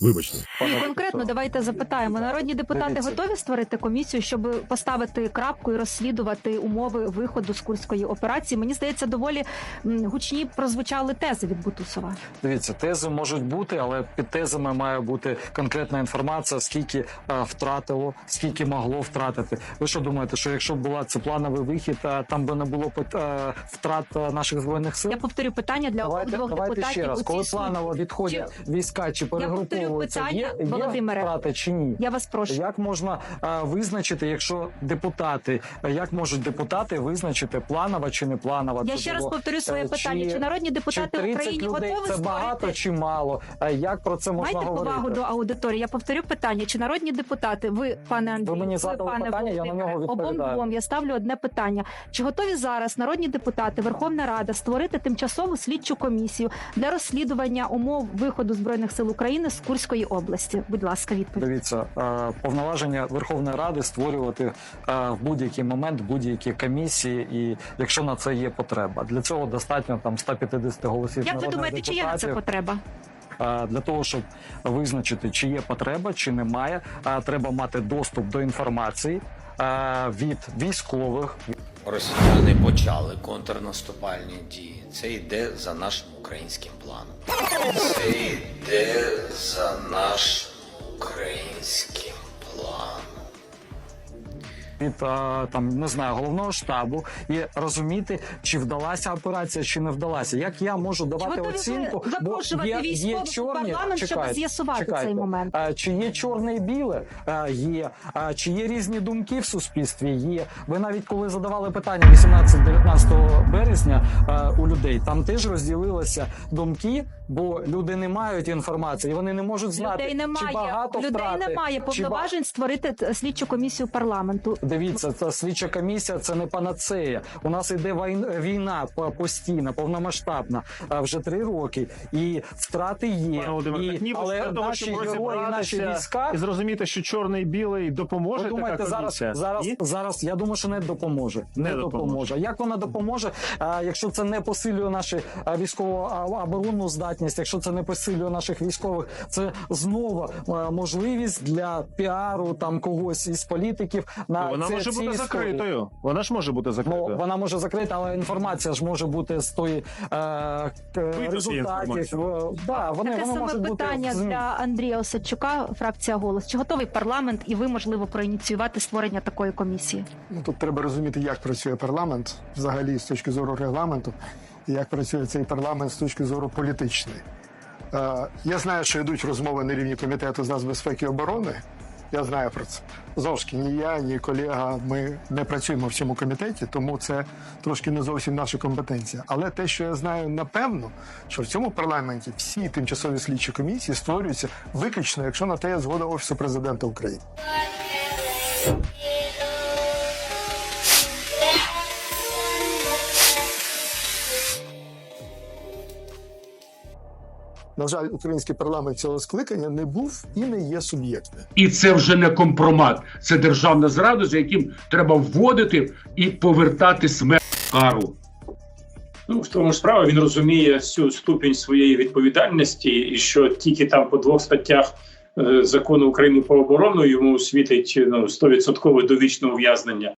Вибачте. І конкретно давайте запитаємо. Народні депутати готові створити комісію, щоб поставити крапку і розслідувати умови виходу з курської операції. Мені здається, доволі гучні прозвучали тези від Бутусова. Дивіться, тези можуть бути, але під тезами має бути конкретна інформація, скільки е, втратило, скільки могло втратити. Ви що думаєте, що якщо б була це плановий вихід, е, там би не було е, втрат е, наших збройних сил? Я повторю питання для Давайте, обох давайте депутатів. ще раз, коли планово відходять війська чи перегруповуються, питання, є, є Володимире. втрати чи ні? Я вас прошу. Як можна е, визначити, якщо депутати, е, як можуть депутати визначити планова чи не планова? Я ще раз повторю своє Е, питання. Чи народні чи депутати 30 України людей готові це багато чи мало? Е, Як про це можна Майте говорити? повагу до аудиторії. Я повторю питання. Чи народні депутати, ви, пане Андрію, Ви мені задали пане питання, я на нього відповідаю. обом двом я ставлю одне питання. Чи готові зараз народні депутати, Верховна Рада створити тимчасову слідчу комісію для розслідування умов виходу збройних сил України з Курської області? Будь ласка, відповідь. Дивіться, е, повноваження Верховної Ради створювати е, в будь-який момент будь-які комісії, і якщо на це є потреба, для цього достатньо там 150 голосів Як ви думаєте, депутатів. чи є на це потреба? Для того щоб визначити, чи є потреба, чи немає, треба мати доступ до інформації від військових, Росіяни почали контрнаступальні дії. Це йде за нашим українським планом. Це йде за нашим від е, там не знаю головного штабу і розуміти, чи вдалася операція, чи не вдалася. Як я можу давати готові оцінку? запрошувати військових у парламент, щоб з'ясувати цей момент? Е, Чи є чорне і біле? Е, Є. Е, Чи є різні думки в суспільстві? Є. Ви навіть коли задавали питання 18-19 березня е, у людей, там теж розділилися думки, бо люди не мають інформації, і вони не можуть знати, Людей чи немає. багато Людей втрати, немає чи повноважень створити слідчу комісію парламенту. Дивіться, ця слідча комісія це не панацея. У нас іде війн- війна постійна, повномасштабна вже три роки, і втрати є. Пане Володимире, і, так ніби але для того, наші щоб герої, наші розібратися війська. і зрозуміти, що чорний і білий допоможе. Ви думаєте, така зараз комісія? зараз Ні? зараз я думаю, що не допоможе. Не Не, допоможе. допоможе. Як вона допоможе, а, якщо це не посилює нашу а, військову оборонну здатність, якщо це не посилює наших військових, це знову а, можливість для піару там когось із політиків на Вона це, може бути історії. закритою. Вона ж може бути закритою. Ну, вона може закрита, але інформація ж може бути з тої е, результатів. Да, вони, Таке вони саме можуть бути питання в для Андрія Осадчука, фракція голос. Чи готовий парламент і ви можливо проініціювати створення такої комісії? Ну, тут треба розуміти, як працює парламент взагалі з точки зору регламенту, і як працює цей парламент з точки зору політичної. Е, я знаю, що йдуть розмови на рівні комітету з нацбезпеки і оборони. Я знаю про це. Знову ні я, ні колега, ми не працюємо в цьому комітеті, тому це трошки не зовсім наша компетенція. Але те, що я знаю напевно, що в цьому парламенті всі тимчасові слідчі комісії створюються виключно, якщо на те є згода Офісу президента України. На жаль, український парламент цього скликання не був і не є суб'єктним. І це вже не компромат, це державна зрада, за яким треба вводити і повертати смерть кару. Ну, в тому ж справа він розуміє всю ступінь своєї відповідальності, і що тільки там по двох статтях е, закону України про оборону йому світить ну 100% довічне ув'язнення.